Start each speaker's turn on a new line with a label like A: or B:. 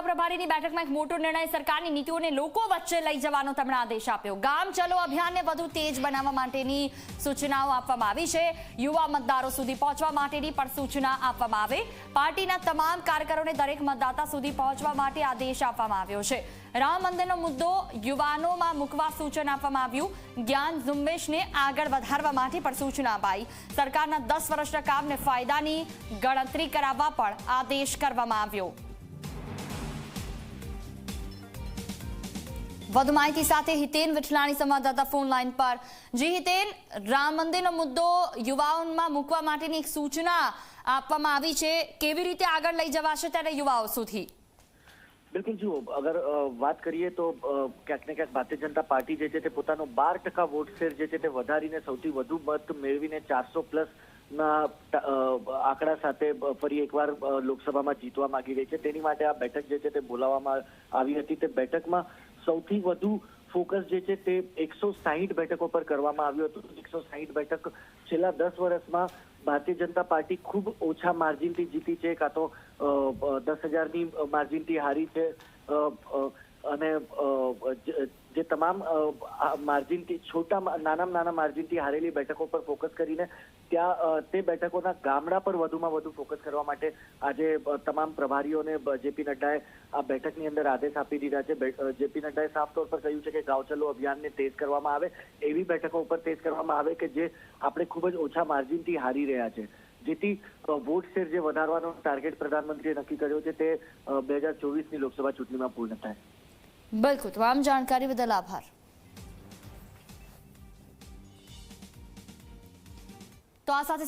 A: તાલુકા પ્રભારીની બેઠકમાં એક મોટો નિર્ણય સરકારની નીતિઓને લોકો વચ્ચે લઈ જવાનો તેમણે આદેશ આપ્યો. ગામ ચલો અભિયાનને વધુ તેજ બનાવવા માટેની સૂચનાઓ આપવામાં આવી છે. યુવા મતદારો સુધી પહોંચવા માટેની પણ સૂચના આપવામાં આવે. પાર્ટીના તમામ કાર્યકરોને દરેક મતદાતા સુધી પહોંચવા માટે આદેશ આપવામાં આવ્યો છે. રામ મંદિરનો મુદ્દો યુવાનોમાં મૂકવા સૂચન આપવામાં આવ્યું. જ્ઞાન ઝુંબેશને આગળ વધારવા માટે પણ સૂચના અપાઈ. સરકારના દસ વર્ષના કામને ફાયદાની ગણતરી કરાવવા પણ આદેશ કરવામાં આવ્યો. વધુ માહિતી સાથે હિતેન વિઠલાણી સંવાદદાતા ફોન લાઈન પર. જી હિતેન, રામ મંદિરનો મુદ્દો યુવાઓમાં મૂકવા માટેની એક સૂચના આપવામાં આવી છે. કેવી રીતે આગળ લઈ જવાશે ત્યારે યુવાઓ સુધી?
B: બિલકુલ જુઓ અગર વાત કરીએ તો ક્યાંક ને ક્યાંક ભારતીય જનતા પાર્ટી જે છે તે પોતાનો બાર ટકા વોટ શેર જે છે તે વધારીને સૌથી વધુ મત મેળવીને ચારસો પ્લસ ના આંકડા સાથે ફરી એકવાર લોકસભામાં જીતવા માંગી રહી છે. તેની માટે આ બેઠક જે છે તે બોલાવવામાં આવી હતી. તે બેઠકમાં સૌથી વધુ ફોકસ જે છે તે એકસો સાહીઠ બેઠકો પર કરવામાં આવ્યું હતું. એકસો સાહીઠ બેઠક છેલ્લા દસ વર્ષમાં ભારતીય જનતા પાર્ટી ખૂબ ઓછા માર્જિનથી જીતી છે, કાં તો દસ હજારની માર્જિનથી હારી છે. અને જે- તમામ માર્જિનથી છોટા નાના નાના માર્જિનથી હારેલી બેઠકો પર ફોકસ કરીને ત્યાં તે બેઠકોના ગામડા પર વધુમાં વધુ ફોકસ કરવા માટે આજે તમામ પ્રભારીઓને જેપી નડ્ડાએ આ બેઠકની અંદર આદેશ આપી દીધા છે. જેપી નડ્ડાએ સાફ તौर પર કહ્યું છે કે ગાંવ અભિયાનને તેજ કરવામાં આવે, એવી બેઠકો ઉપર તેજ કરવામાં આવે કે જે આપણે ખૂબ જ ઓછા માર્જિનથી હારી રહ્યા છે. જેથી વોટ શેર જે વધારવાનો ટાર્ગેટ પ્રધાનમંત્રીએ નક્કી કર્યો છે તે બે હજાર ચોવીસની લોકસભા ચૂંટણીમાં પૂર્ણ થાય.
A: બિલકુલ. તમામ જાણકારી બદલ આભાર. તો આ સાથે